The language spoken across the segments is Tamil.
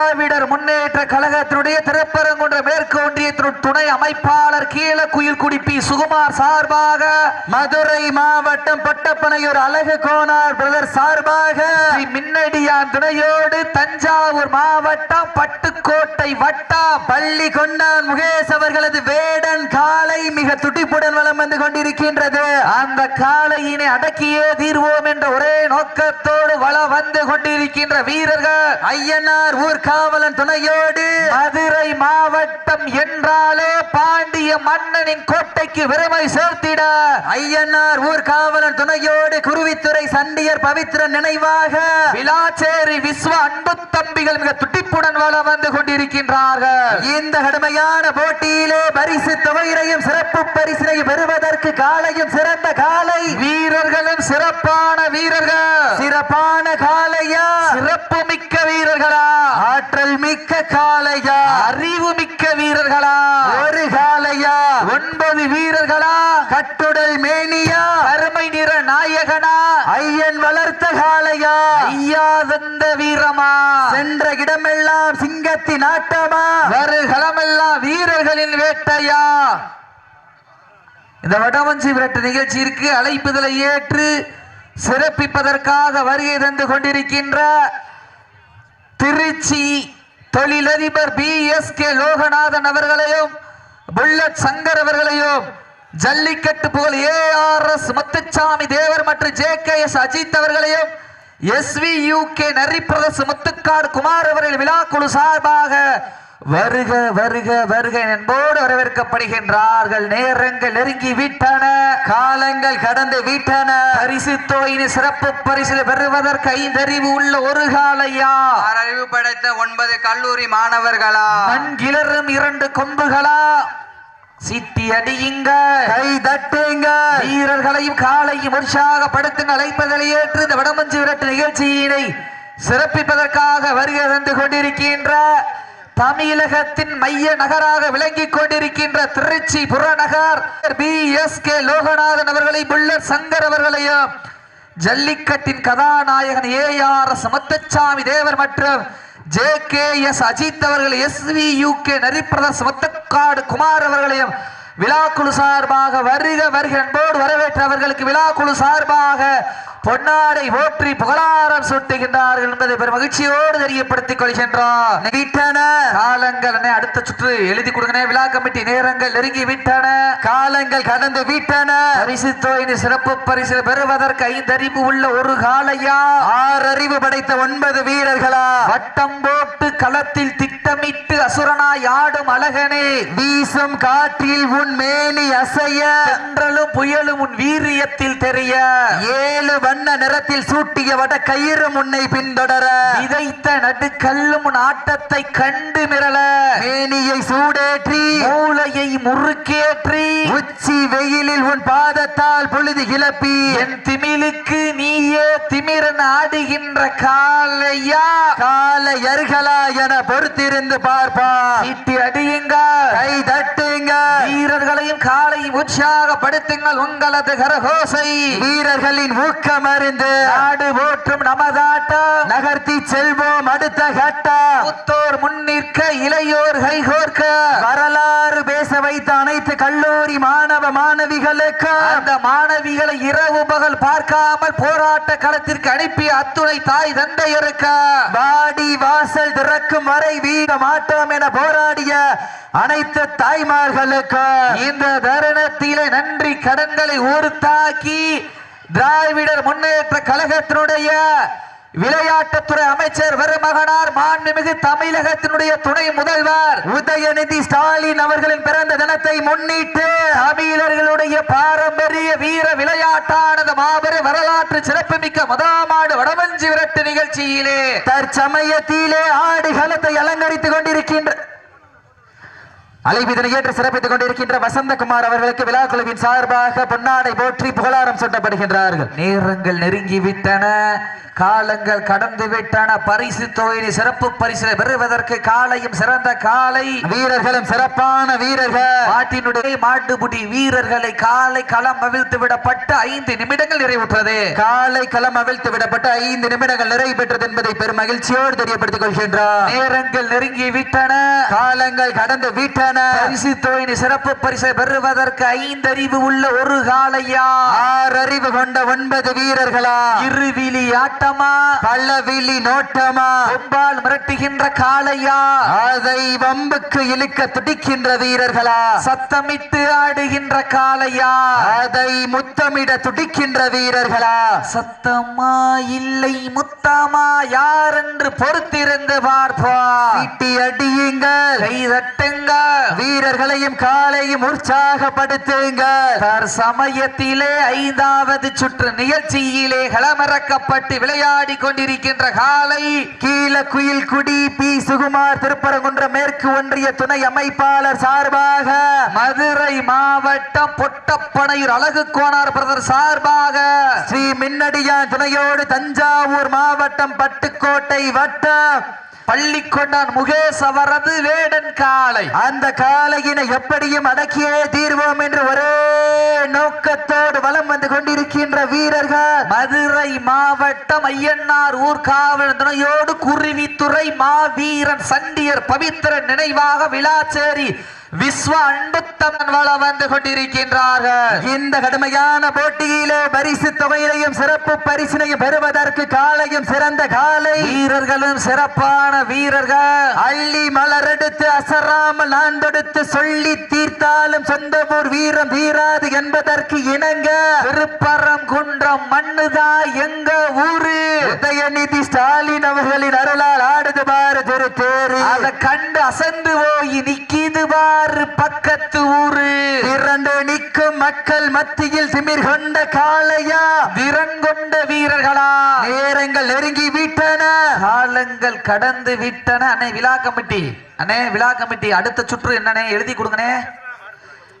திராவிடர் முன்னேற்ற கழகத்தினுடைய திருப்பரங்குன்ற மேற்கு ஒன்றியத்தினுடைய துணை அமைப்பாளர் கீழக்குயில் குடிப்பி சுகுமார் சார்பாக மதுரை மாவட்டம் பட்டப்பனையூர் அழகு கோனார் பிரதர் சார்பாக மின்னடியான் துணையோடு தஞ்சாவூர் மாவட்டம் பட்டுக்கோட்டை வட்டா பள்ளி கொண்டான் முகேஷ் அவர்களது வேடன் காலை மிக துடிப்புடன் வளம் வந்து கொண்டிருக்கின்றது. அந்த காளையினை அடக்கியே தீர்வோம் என்ற ஒரே நோக்கத்தோடு வள வந்து கொண்டிருக்கின்ற வீரர்கள் ஐயனார் காவலன் துணையோடு மதுரை மாவட்டம் என்றாலே பாண்டி பாண்டிய மன்னனின் கோட்டைக்கு விரைமை சேர்த்திட. ஐயனார் ஊர்காவலன் துணையோடு குருவித்துறை சண்டியர் பவித்திரன் நினைவாக. விளாச்சேரி விஸ்வ அன்பு தம்பிகள் மிக துடிப்புடன் வள வந்து கொண்டிருக்கின்றார்கள். இந்த கடுமையான போட்டியிலே பரிசு தொகையினையும் சிறப்பு பரிசினையும் பெறுவதற்கு காலையும் சிறந்த காலை. வீரர்களும் சிறப்பான வீரர்கள். சிறப்பான காலையா? சிறப்பு மிக்க வீரர்களா? ஆற்றல் மிக்க காலையா? அறிவு மிக்க வீரர்களா ஒரு காலையா ஒன்பது வீரர்களா கட்டுடல் மேனியா அருமை நிற நாயகனா ஐயன் வளர்த்த காலையா ஐயா வந்த வீரமா சென்ற இடமெல்லாம் சிங்கத்தின் ஆட்டமா வருகளமெல்லாம் வீரர்களின் வேட்டையா. இந்த வடவஞ்சி விரட்டு நிகழ்ச்சியிற்கு அழைப்புதலை ஏற்று சிறப்பிப்பதற்காக வருகை தந்து கொண்டிருக்கின்ற திருச்சி தொழிலதிபர் பி எஸ் கே லோகநாதன் அவர்களையும் புல்லட் சங்கர் அவர்களையும் ஜல்லிக்கட்டு புகழ் A R S Muthusamy Thevar மற்றும் ஜே கே எஸ் அஜித் அவர்களையும் எஸ் வி யூ கே நரிப்பிரதஸ் முத்துக்காடு குமார் அவர்கள் விழாக்குழு சார்பாக வருக வருக வருக என்போடு வரவேற்கப்படுகின்றார்கள். நேரங்கள் நெருங்கி விட்டன காலங்கள் கடந்து விட்டன. பரிசு தொகையின் சிறப்பு பரிசு பெறுவதற்கு ஐந்தறிவு உள்ள ஒரு காலையா? அறிவு படைத்த ஒன்பது கல்லூரி மாணவர்களா? மண் கிளறும் இரண்டு கொம்புகளா? சிட்டி அடியுங்க கை தட்டுங்க. வீரர்களையும் காலையும் உற்சாகப்படுத்துங்க அழைப்பதனை ஏற்று இந்த வடமஞ்சு விரட்டு நிகழ்ச்சியினை சிறப்பிப்பதற்காக வருகை தந்து கொண்டிருக்கின்ற தமிழகத்தின் மைய நகராக விளங்கிக் கொண்டிருக்கின்ற திருச்சி புறநகர் பி எஸ் கே லோகநாதன் அவர்களை புல்லட் சங்கர் அவர்களையும் ஜல்லிக்கட்டின் கதாநாயகன் A R S Muthusamy Thevar மற்றும் ஜே கே எஸ் அஜித் அவர்கள் எஸ் வி யூ கே நரிப்பிரதாஸ் வத்தக்காடு குமார் அவர்களையும் விழாக்குழு சார்பாக வருக வருக என்போடு வரவேற்றவர்களுக்கு விழாக்குழு சார்பாக பொன்னாடை ஓற்றி புகழாரம் சூட்டுகின்றார்கள் என்பதை பெரும் மகிழ்ச்சியோடு தெரியப்படுத்திக் கொள்கின்றோம். விட்டன காலங்கள் அடுத்த சுற்று எழுதி கொடுங்கனே விழா கமிட்டி நேரங்கள் நெருங்கி விட்டன. காலங்கள் கடந்து விட்டன. பரிசு தோயின் சிறப்பு பரிசு பெறுவதற்கு ஐந்தறிவு உள்ள ஒரு காலையா ஆறு அறிவு படைத்த ஒன்பது வீரர்களா? வட்டம் போட்டு களத்தில் திட்டமிட்டு அசுரனாய் ஆடும் அழகனே. வீசும் காற்றில் உன் மேனி அசைய. தென்றலும் புயலும் உன் வீரியத்தில் தெரிய. ஏழு வண்ண நிறத்தில் சூட்டிய வட கயிறு முன்னை பின்தொடர. விதைத்த நடுக்கல்லும் உன் ஆட்டத்தை கண்டு மிரள. மேனியை சூடேற்றி. மூளையை முறுக்கேற்றி. உச்சி வெயிலில் உன் பாதத்தால் பொழுது கிளப்பி. என் திமிலுக்கு நீயே திமிரன் ஆடுகின்ற காலையா கால எர்களா என பொறுத்திருந்து பார்ப்பா சீட்டி அடியுங்க. கை தட்டுங்க. வீரர்களையும் காலையும் உற்சாகப்படுத்துங்கள் உங்களது கரகோசை. வீரர்களின் ஊக்கம் அறிந்து நாடு போற்றும் நமதாட்டம் நகர்த்தி செல்வோம் அடுத்த கட்டம் மூத்தோர் முன்னிற்க இளையோர் கைகோர்க்க வரலாறு பேச வைத்த அனைத்து கல்லூரி மாணவ மாணவிகளுக்கு அந்த மாணவிகளை இரவு பகல் பார்க்காமல் போராட்ட களத்திற்கு அனுப்பிய அத்துணை தாய் தந்தையருக்க. வாடி வாசல் திறக்கும் வரை வீட மாட்டோம் என போராடிய அனைத்து தாய்மார்களுக்கு இந்த தருணத்திலே நன்றி கடன்களை உறுத்தாக்கி திராவிடர் முன்னேற்ற கழகத்தினுடைய விளையாட்டுத்துறை அமைச்சர் வருமகனார் மாண்புமிகு தமிழகத்தினுடைய துணை முதல்வர் உதயநிதி ஸ்டாலின் அவர்களின் பிறந்த தினத்தை முன்னிட்டு தமிழர்களுடைய பாரம்பரிய வீர விளையாட்டானது மாபெரும் வரலாற்று சிறப்புமிக்க முதலாம் ஆண்டு வடமஞ்சி விரட்டு நிகழ்ச்சியிலே தற்சமயத்திலே ஆடுகளத்தை அலங்கரித்துக் கொண்டிருக்கின்ற அலைவிதனை ஏற்று சிறப்பித்துக் கொண்டிருக்கின்ற வசந்தகுமார் அவர்களுக்கு விழா குழுவின் சார்பாக பொன்னாடை போற்றி புகழாரம் சூட்டப்படுகின்றார்கள். நேரங்கள் நெருங்கி விட்டன காலங்கள் கடந்து விட்டன பரிசு தொகையை சிறப்பு பரிசு பெறுவதற்கு காலையும் சிறந்த காலை. வீரர்களும் சிறப்பான வீரர்கள். மாட்டினுடைய மாட்டுப்புடி வீரர்களை காலை களம் அவிழ்த்து விடப்பட்டு ஐந்து நிமிடங்கள் நிறைவுற்றது. காலை களம் அவிழ்த்து விடப்பட்ட ஐந்து நிமிடங்கள் நிறைவு பெற்றது என்பதை பெரும் மகிழ்ச்சியோடு தெரியப்படுத்திக் கொள்கின்றார். நேரங்கள் நெருங்கி விட்டன காலங்கள் கடந்து விட்டன. பரிசு தொகையை சிறப்பு பரிசை பெறுவதற்கு ஐந்தறிவு உள்ள ஒரு காலையா ஆறு அறிவு கொண்ட ஒன்பது வீரர்களா? இருவிழி ஆட்டமா? பள்ளவிழி நோட்டமா? கொம்பால் மிரட்டுகின்ற காளையா? அதை வம்புக்கு இழுக்க துடிக்கின்ற வீரர்களா? சத்தமிட்டு ஆடுகின்ற காளையா? அதை முத்தமிட துடிக்கின்ற வீரர்களா? சத்தமா இல்லை முத்தமா? யார் என்று பொறுத்திருந்து பார்ப்பா சீட்டி அடியுங்கள். கைதட்டுங்க வீரர்களையும் காலையும் உற்சாகப்படுத்துங்கள் சமயத்திலே ஐந்தாவது சுற்று நிகழ்ச்சியிலே களமிறக்கப்பட்டு விளையாடி கொண்டிருக்கின்ற காலை கீழ குயில் குடி பி. சுகுமார் திருப்பரங்குன்ற மேற்கு ஒன்றிய துணை அமைப்பாளர் சார்பாக மதுரை மாவட்டம் பொட்டப்பனையூர் அழகு கோனார் பிரதர் சார்பாக ஸ்ரீ மின்னடியான் துணையோடு தஞ்சாவூர் மாவட்டம் பட்டுக்கோட்டை வட்டம் பள்ளிக்கொண்டான் முகேஷ் அவரது வேடன் காளை. அந்த காலையினை எப்படியும் அடக்கியே தீர்வோம் என்று ஒரே நோக்கத்தோடு வலம் வந்து கொண்டிருக்கின்ற வீரர்கள் மதுரை மாவட்டம் ஐயன்னார் ஊர்காவல் துணையோடு குருவித்துறை மாவீரன் சண்டியர் பவித்திரன் நினைவாக விழாச்சேரி விஸ்வ அன்புத்தமன் வள வந்து கொண்டிருக்கின்றார்கள். இந்த கடுமையான போட்டியிலே பரிசு தொகையினையும் சிறப்பு பரிசினையும் பெறுவதற்கு காலையும் சிறந்த காலை. வீரர்களும் சிறப்பான வீரர்கள். அள்ளி மலரெடுத்து அசராமல் ஆண்டெடுத்து சொல்லி தீர்த்தாலும் சொந்த ஊர் வீரம் தீராது என்பதற்கு இணங்க. திருப்பரங்குன்றம் மண்ணுதா எங்க ஊரு? உதயநிதி ஸ்டாலின் அவர்களின் அருளால் ஆடுது பாரு திரு தேரு. அத கண்டு அசந்து போய் நிக்கிது பாரு. பக்கத்து ஊரு. இரண்டு நிற்கும் மக்கள் மத்தியில் திமிர் கொண்ட காளையா? திறன் கொண்ட வீரர்களா? நேரங்கள் நெருங்கி விட்டன. காலங்கள் கடந்து விட்டன. அண்ணே விழா கமிட்டி அண்ணே விழா கமிட்டி அடுத்த சுற்று என்னண்ணே? எழுதி கொடுங்கண்ணே.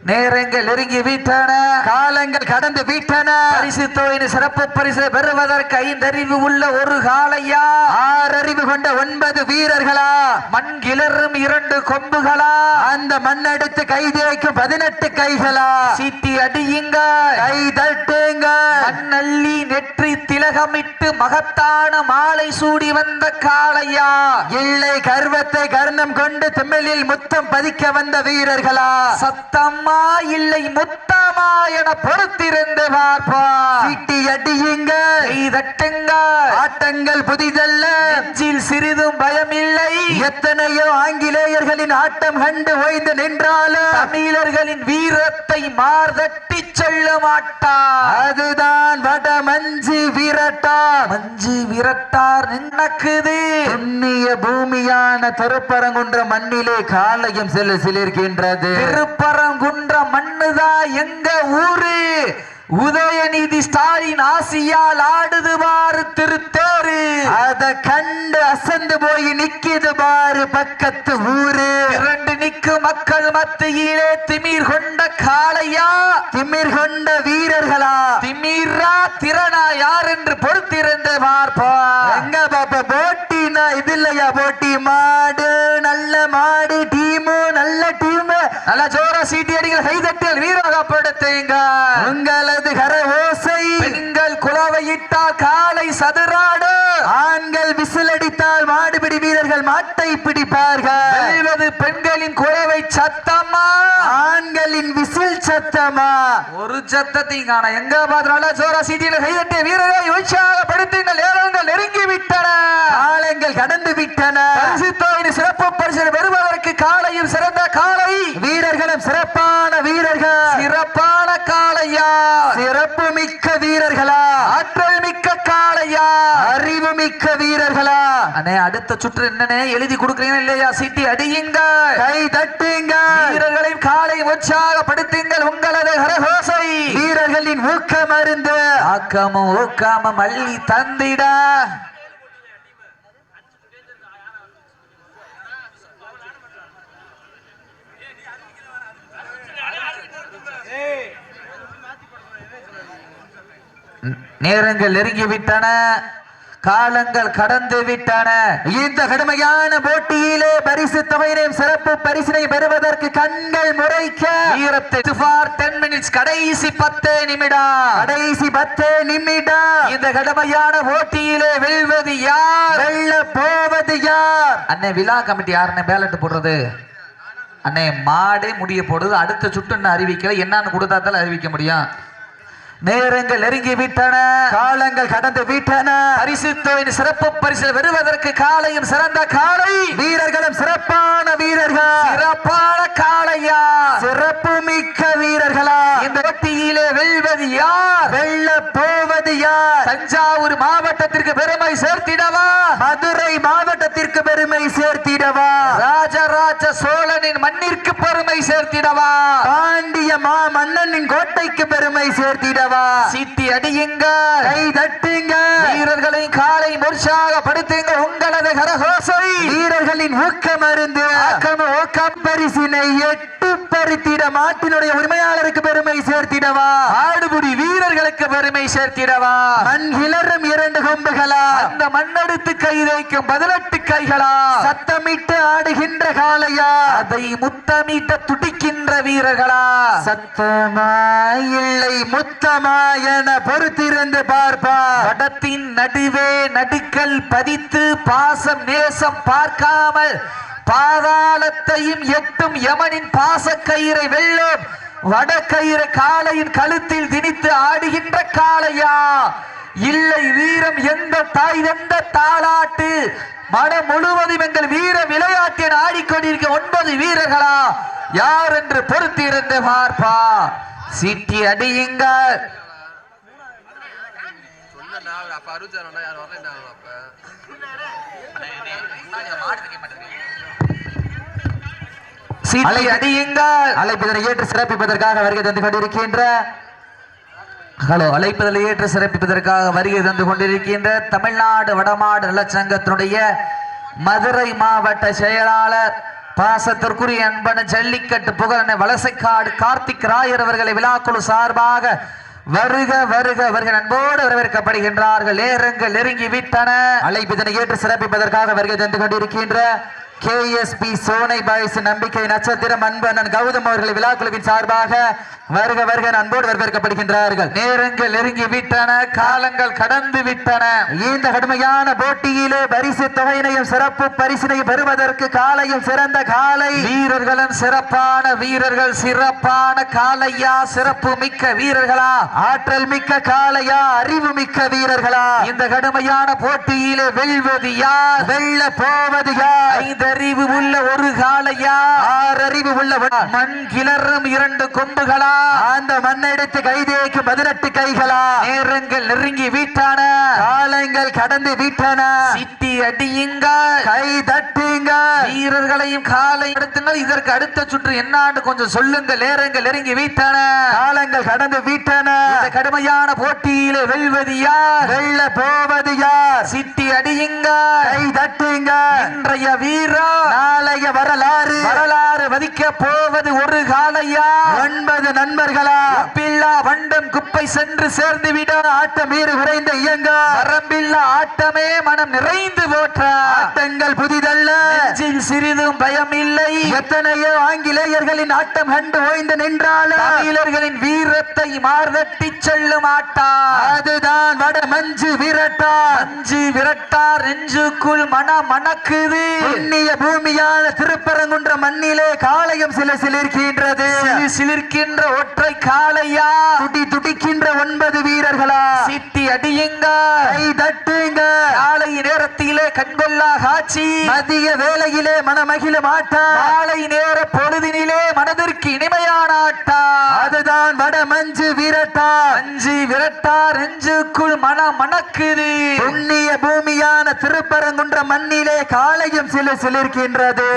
நேரங்கள் நெருங்கி விட்டன காலங்கள் கடந்து விட்டன. பரிசு தொகையின் சிறப்பு பரிசு பெறுவதற்கு ஐந்தறிவு உள்ள ஒரு காளையா? ஆறறிவு கொண்ட ஒன்பது வீரர்களா? மண் கிளறும் இரண்டு கொம்புகளா? அந்த மண்ணெடுத்து கை தேய்க்கும் பதினெட்டு கைகளா? சீட்டி அடியுங்க கை தட்டுங்க மண்ணள்ளி நெற்றி திலகமிட்டு மகத்தான மாலை சூடி வந்த காளையா? இல்லை கர்வத்தை கர்ணம் கொண்டு திமிழில் முத்தம் பதிக்க வந்த வீரர்களா? சத்தம்மா இல்லை முத்தமா என பொறுத்திருந்து பார்ப்பா. சீட்டி அடியுங்க. தட்டுங்க. ஆட்டங்கள் புதிதல்ல. நெஞ்சில் சிறிதும் பயமில்லை. எத்தனையோ ஆங்கிலேயர்களின் ஆட்டம் கண்டு ஓய்ந்து நின்றாலும் தமிழர்களின் வீரத்தை மார்தட்டி சொல்ல மாட்டார் அதுதான் வட மஞ்சு விரட்டார் மஞ்சு விரட்டார் நின்னக்குது. புண்ணிய பூமியான திருப்பரங்குன்ற மண்ணிலே காலையும் செல்ல சிலிர்க்கின்றது. திருப்பரங்குன்ற மண்ணுதா எங்க ஊரு? உதயநிதி ஸ்டாலின் ஆசியால் ஆடுது பாரு திருத்தேரு அத கண்டு அசந்து போய் நிக்கிது பாரு பக்கத்து ஊரு. இரண்டு நிக்கு மக்கள் மத்தியிலே திமிர் கொண்ட காளையா? திமிர் கொண்ட வீரர்களா? திமிரா திறனா யார் என்று பொறுத்திருந்து பார்ப்பா எங்க பாப்பா போட்டினா இது இல்லையா? போட்டி மாடு நல்ல மாடு டீமு நல்ல டீம். நல்ல ஜோரா சீட்டி அடிகள் கைதட்டில் வீரகப்படுத்துங்க. உங்களது கர ஓசை. பெண்கள் குலவையிட்டால் காலை சதுராடு. ஆண்கள் விசில் அடித்தால் மாடுபிடி வீரர்கள் மாட்டை பிடிப்பார்கள். வெல்வது பெண்களின் குறைவை சத்தமா? ஆண்களின் விசில் சத்தமா? ஒரு சத்தத்தையும் காண. எங்க பார்த்தாலும் ஜோரா சீட்டியில் கைதட்டிய வீரர்களை உற்சாகப்படுத்துங்கள். ஏறங்கள் நெருங்கி விட்டன காலங்கள் கடந்து விட்டன பரிசு தொகையின் சிறப்பு பரிசு பெறுவதற்கு காலையும் சிறந்த காலை வீரர்களும் சிறப்பான வீரர்கள். சிறப்பான காளையா. சிறப்பு மிக்க வீரர்களா. ஆற்றல் மிக்க காளையா. அறிவு மிக்க வீரர்களா. அண்ணே அடுத்த சுற்று என்னன்னே எழுதி கொடுக்குறீங்க இல்லையா? சீட்டி அடியுங்க கை தட்டுங்க வீரர்களின் காலை உற்சாகப்படுத்துங்கள். உங்களது ஹரஹோசை. வீரர்களின் ஊக்கம் அருந்து ஆக்கமும் ஊக்காம மல்லி தந்திட. நேரங்கள் நெருங்கி விட்டன காலங்கள் கடந்து விட்டன இந்த கடுமையான போட்டியிலே பரிசு தொகையினையும் சிறப்பு பரிசினை பெறுவதற்கு கண்கள் முறைக்க. கடைசி பத்து நிமிடம். கடைசி பத்து நிமிடம். இந்த கடுமையான போட்டியிலே வெல்வது யார்? வெல்ல போவது யார்? அண்ணே விழா கமிட்டி யாருன்னு பேலட் போடுறது. அண்ணே மாடே முடிய போடுது. அடுத்த சுட்டுன்னு அறிவிக்கல. என்னன்னு கொடுத்தாத்தால அறிவிக்க முடியும். நேரங்கள் நெருங்கி விட்டன. காலங்கள் கடந்து விட்டன. பரிசு தொகையின் சிறப்பு பரிசு பெறுவதற்கு காலையும் சிறந்த காலை. வீரர்களும் சிறப்பான வீரர்கள். சிறப்பான காளையா. சிறப்பு மிக்க வீரர்களா. இந்த போட்டியிலே வெல்வது யார்? வெல்ல போவது யார்? தஞ்சாவூர் மாவட்டத்திற்கு பெருமை சேர்த்திடவா? மதுரை மாவட்டத்திற்கு பெருமை சேர்த்திடவா? ராஜராஜ சோழனின் மண்ணிற்கு பெருமை சேர்த்திடவா? கோட்டைக்கு பெருமை சேர்த்திடவா? சிட்டி அடியுங்க. கை தட்டுங்க. வீரர்களை காலை உற்சாகப்படுத்துங்க உங்களது கரகோசை. வீரர்களின் ஊக்கம் அருந்து ஆக்கம் ஊக்கம் பரிசினை எட்டு பறித்திட மாட்டினுடைய உரிமையாளருக்கு பெருமை சேர்த்திடவா? ஆடுபுடி வீரர்களுக்கு பெருமை சேர்த்திடவா? மண் கிளறும் இரண்டு கொம்புகளா? அந்த மண்ணெடுத்து கை வைக்கும் பதினெட்டு கைகளா? சத்தமிட்டு ஆடுகின்ற காளையா? அதை முத்தமிட்ட துடிக்கின்ற வீரர்களா? சத்தமா இல்லை முத்தமா என பொறுத்திருந்து பார்ப்பா. படத்தின் நடுவே நடுக்கல் பதித்து பாசம் நேசம் பார்க்காமல் பாதாளத்தையும் எட்டும் யமனின் பாசக்கயிறை வெல்லும். வடக்கயிறு காளையின் கழுத்தில் திணித்து ஆடுகின்ற காளையா? இல்லை வீரம் எந்த தாய் எந்த தாளாட்டு? மனம் முழுவதும் எங்கள் வீர விளையாட்டின் ஆடிக்கொண்டிருக்க ஒன்பது வீரர்களா? யார் என்று பொறுத்திருந்து பார்ப்பா. சிட்டி அடியுங்கள். நான் அப்ப அறுபத்தாறு யாரும் வரல அப்ப. அடியுங்கள். அழைப்பதனை ஏற்று சிறப்பிப்பதற்காக வருகை தந்து கொண்டிருக்கின்ற ஹலோ அழைப்பதில் ஏற்று சிறப்பிப்பதற்காக வருகை தந்து கொண்டிருக்கின்ற தமிழ்நாடு வடமாடு நலச்சங்கத்தினுடைய மதுரை மாவட்ட செயலாளர் பாசத்திற்குரிய அன்பன ஜல்லிக்கட்டு புகழனை வலசைக்காடு கார்த்திக் ராயர் அவர்களை விழாக்குழு சார்பாக வருக வருக வருக. நண்போடு வரவேற்கப்படுகின்றார்கள். நேரங்கள் நெருங்கி விட்டன. அழைப்பதனை ஏற்று சிறப்பிப்பதற்காக வருகை தந்து கொண்டிருக்கின்ற கேஎஸ்பி சோனை பாய்ஸ் நம்பிக்கை நட்சத்திரம் அன்பண்ணன் கௌதம் அவர்களை விழாக்குழுவின் சார்பாக வருக வருக அன்போடு வரவேற்கப்படுகின்றார்கள். நேரங்கள் நெருங்கி விட்டன காலங்கள் கடந்து விட்டன. இந்த கடுமையான போட்டியிலே பரிசு தொகையினையும் சிறப்பு பரிசினையும் பெறுவதற்கு காலையும் சிறந்த காலை. வீரர்களும் சிறப்பான வீரர்கள் சிறப்பான காலையா சிறப்பு மிக்க வீரர்களா? ஆற்றல் மிக்க காளையா அறிவு மிக்க வீரர்களா? இந்த கடுமையான போட்டியிலே வெல்வது யார்? வெல்ல போவது யார்? ஐந்தறிவு உள்ள ஒரு காளையா? ஆறறிவு உள்ளவன். மண் கிளறும் இரண்டு கொம்புகளா? அந்த மண்ணெடுத்து கைதேக்கு பதினெட்டு கைகளா? நேரங்கள் நெருங்கி விட்டான? காலங்கள் கடந்து விட்டன? சிட்டி அடியுங்க கை தட்டுங்க வீரர்களையும் காலை எடுத்துங்கள் இதற்கு அடுத்த சுற்று என்னான்னு கொஞ்சம் சொல்லுங்க நேரங்கள் நெருங்கி விட்டான? காலங்கள் கடந்து விட்டன? கடுமையான போட்டியிலே வெல்வது யார்? வெல்ல போவது யார்? சிட்டி அடியுங்க கை தட்டுங்க இன்றைய வீரா நாளைய வரலாறு வரலாறு வதிக்க போவது ஒரு காலையா? ஒன்பது நண்பர்களா? குப்பை சென்று சேர்ந்து விட ஆட்டம் வீறு குறைந்த இயங்க. வரம்பில்லா ஆட்டமே மனம் நிறைந்து போற்ற. ஆட்டங்கள் புதிதல்ல. சிறிதும் பயம் இல்லை எத்தனையோ ஆங்கிலேயர்களின் ஆட்டம் கண்டு ஓய்ந்து நின்றாலும். தமிழர்களின் வீரத்தை மார்தட்டி செல்லும் ஆட்டா. அதுதான் வட மஞ்சு விரட்டா. அஞ்சு விரட்டார் நெஞ்சுக்குள் மன மணக்குது. புண்ணிய பூமியான திருப்பரங்குன்ற மண்ணிலே காளையும் சில சிலிர்க்கின்றது. சிலு சிலிர்க்கின்ற ஒற்றை காளையா? துடி துடிக்கின்ற ஒன்பது வீரர்களா? சிட்டி அடியுங்க. கை தட்டுங்க. காலை நேரத்திலே கண்கொள்ளா காட்சி. மதிய வேளையிலே மனமகிழும் ஆட்டம் மாலை நேர பொழுதினிலே மனதிற்கு இனிமையான ஆட்டா. அதுதான் வட மஞ்சு விரட்டா. அஞ்சு விரட்டார் நெஞ்சுக்குள் மன மணக்குது. புண்ணிய பூமியான திருப்பரங்குன்ற மண்ணிலே காளையும் சில சிலிர்க்கின்றது.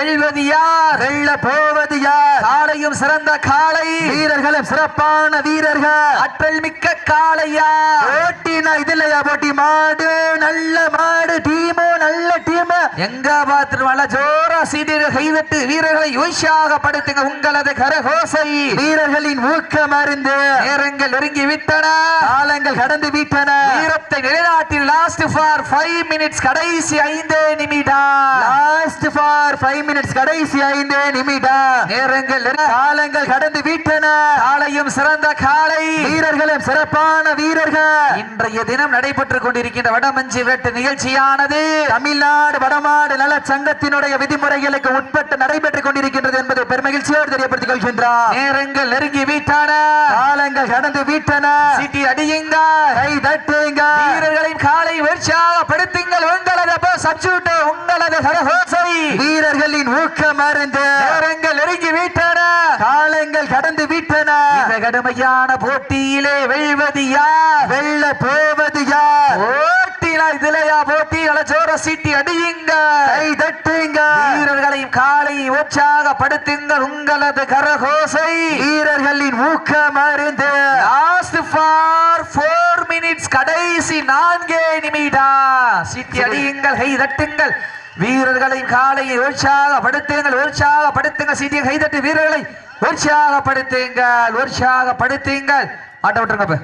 வெல்வது யார்? வெல்ல போவது யார்? காளையும் சிறந்த காளை. வீரர்களும் சிறப்பான வீரர்கள் ஆற்றல் மிக்க காளையா. போட்டினா இதுலயா போட்டி? மாடு நல்ல மாடு டீமோ நல்ல டீம். எங்க பாத்திரம் ஜோரா சீட்டியர்கள் கைதட்டு வீரர்களை உற்சாகப்படுத்துங்க உங்களது கரகோசை. வீரர்களின் ஊக்கம் அறிந்து. நேரங்கள் நெருங்கி விட்டன. காலங்கள் கடந்து விட்டன. வீரத்தை நிலைநாட்டில் லாஸ்ட் ஃபார் ஃபைவ் மினிட்ஸ் கடைசி ஐந்தே நிமிடம். லாஸ்ட் ஃபார் ஃபைவ் மினிட்ஸ் கடைசி ஐந்து நிமிடம். நேரங்கள் நெரு- காலங்கள் கடந்து விட்டன. காளையும் சிறந்த காளை வீரர்களும் சிறப்பான வீரர்கள். இன்றைய தினம் நடைபெற்றுக் கொண்டிருக்கின்ற வடமஞ்சி வேட்டு நிகழ்ச்சியானது தமிழ்நாடு வடமாடு நல சங்கத்தினுடைய விதிமுறைகளுக்கு உட்பட்டு நடைபெற்றுக் கொண்டிருக்கின்றது என்பதை பெருமகிழ்ச்சியோடு தெரியப்படுத்திக் கொள்கின்றார். நேரங்கள் நெருங்கி விட்டன. காலங்கள் கடந்து விட்டன. சிட்டி அடியுங்க கை தட்டுங்க வீரர்களின் காலை உற்சாகப்படுத்துங்கள் உங்களது சப்ஜூட் உங்களது கரகோசை வீரர்களின் ஊக்கம் அறிந்து நேரங்கள் நெருங்கி விட்டன. காலங்கள் கடந்து விட்டன. இந்த கடுமையான போட்டியிலே வெல்வது யார்? வெல்ல போவது யார்? போட்டியில இதுலயா போட்டி ஜோர சீட்டி அடியுங்க. கை தட்டுங்க. வீரர்களையும் காலை உற்சாகப்படுத்துங்கள் உங்களது கரகோசை. வீரர்களின் ஊக்கம் அறிந்து. லாஸ்ட் ஃபார் ஃபோர் மினிட்ஸ் கடைசி நான்கே நிமிடம். சீட்டி அடியுங்கள் கை தட்டுங்கள். வீரர்களையும் காலையை உற்சாகப்படுத்துங்கள் உற்சாகப்படுத்துங்கள். சீட்டியை கைதட்டு வீரர்களை உற்சாகப்படுத்துங்கள் உற்சாகப்படுத்துங்கள். ஆட்ட விட்டுருங்க.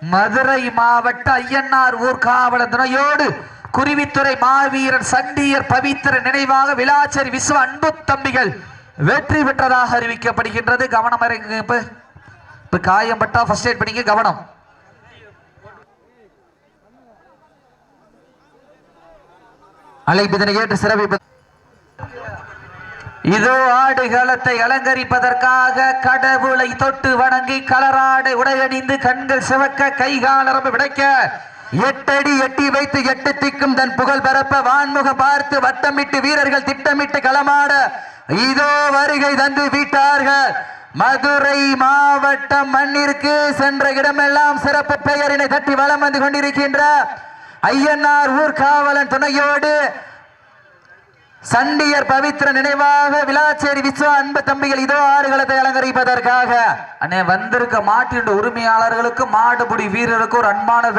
மதுரை மாவட்ட ஐயன்னார் ஊர்காவலர் துணையோடு குருவித்துறை மாவீரன் சண்டியர் பவித்திர நினைவாக விளாச்சரி விஸ்வ அன்பு தம்பிகள் வெற்றி பெற்றதாக அறிவிக்கப்படுகின்றது. கவனம் இறங்குங்க இப்ப. இப்ப காயம் பட்டா ஃபர்ஸ்ட் எய்ட் பண்ணிக்க கவனம். அழைப்பிதனை ஏற்று சிறப்பிப்பது இதோ ஆடுகளத்தை அலங்கரிப்பதற்காக கடவுளை தொட்டு வணங்கி கலராடை உடையணிந்து கண்கள் சிவக்க கைகாலரம் விடைக்க எட்டடி எட்டி வைத்து எட்டு திக்கும் தன் புகழ் பரப்ப வான்முகம் பார்த்து வட்டமிட்டு வீரர்கள் திட்டமிட்டு களமாட இதோ வருகை தந்து விட்டார்கள். மதுரை மாவட்டம் மண்ணிற்கு சென்ற இடமெல்லாம் சிறப்பு பெயரினை தட்டி வலம் வந்து கொண்டிருக்கின்ற ஐயனார் ஊர்காவலன் துணையோடு சண்டியர் பவித்திர நினைவாக விளாச்சேரி விஸ்வ அன்பு தம்பிகள் இதோ ஆறுகளத்தை அலங்கரிப்பதற்காக. அண்ணே வந்திருக்க மாட்டின் உரிமையாளர்களுக்கும் மாடுபிடி வீரருக்கும் ஒரு அன்பான